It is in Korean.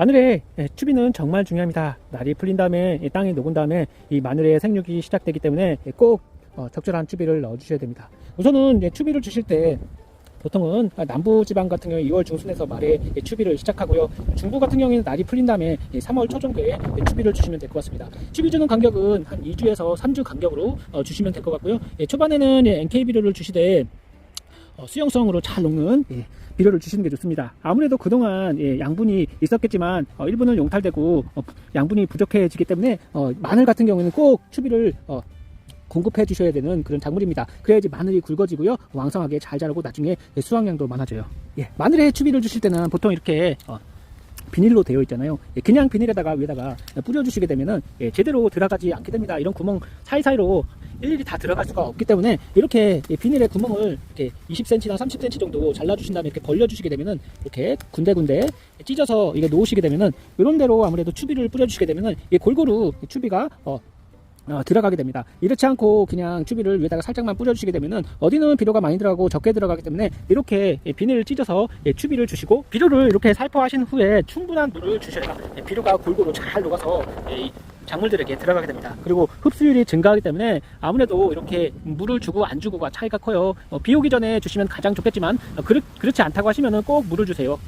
마늘의 예, 추비는 정말 중요합니다. 날이 풀린 다음에 이 땅이 녹은 다음에 이 마늘의 생육이 시작되기 때문에 예, 꼭 어, 적절한 추비를 넣어 주셔야 됩니다. 우선은 예, 추비를 주실 때 보통은 남부 지방 같은 경우에 2월 중순에서 말에 예, 추비를 시작하고요. 중부 같은 경우에는 날이 풀린 다음에 예, 3월 초 정도에 예, 추비를 주시면 될 것 같습니다. 추비 주는 간격은 한 2주에서 3주 간격으로 어, 주시면 될 것 같고요. 예, 초반에는 예, NK 비료를 주시되 어, 수용성으로 잘 녹는 예, 비료를 주시는 게 좋습니다. 아무래도 그동안 예, 양분이 있었겠지만 어, 일부는 용탈되고 어, 양분이 부족해지기 때문에 어, 마늘 같은 경우는 꼭 추비를 어, 공급해 주셔야 되는 그런 작물입니다. 그래야지 마늘이 굵어지고요. 왕성하게 잘 자라고 나중에 예, 수확량도 많아져요. 예, 마늘에 추비를 주실 때는 보통 이렇게 어, 비닐로 되어 있잖아요. 예, 그냥 비닐에다가 위에다가 뿌려주시게 되면은 예, 제대로 들어가지 않게 됩니다. 이런 구멍 사이사이로 일일이 다 들어갈 수가 없기 때문에 이렇게 예, 비닐의 구멍을 이렇게 20cm나 30cm 정도 잘라주신 다음에 이렇게 벌려주시게 되면은 이렇게 군데군데 찢어서 이게 놓으시게 되면은 이런 대로 아무래도 추비를 뿌려주시게 되면은 이 골고루 추비가 어, 어, 들어가게 됩니다. 이렇지 않고 그냥 추비를 위에다가 살짝만 뿌려주시게 되면은 어디는 비료가 많이 들어가고 적게 들어가기 때문에 이렇게 예, 비닐을 찢어서 예, 추비를 주시고 비료를 이렇게 살포하신 후에 충분한 물을 주셔야 예, 비료가 골고루 잘 녹아서 예, 이 작물들에게 들어가게 됩니다. 그리고 흡수율이 증가하기 때문에 아무래도 이렇게 물을 주고 안 주고가 차이가 커요. 어, 비 오기 전에 주시면 가장 좋겠지만 어, 그렇, 그렇지 않다고 하시면은 꼭 물을 주세요.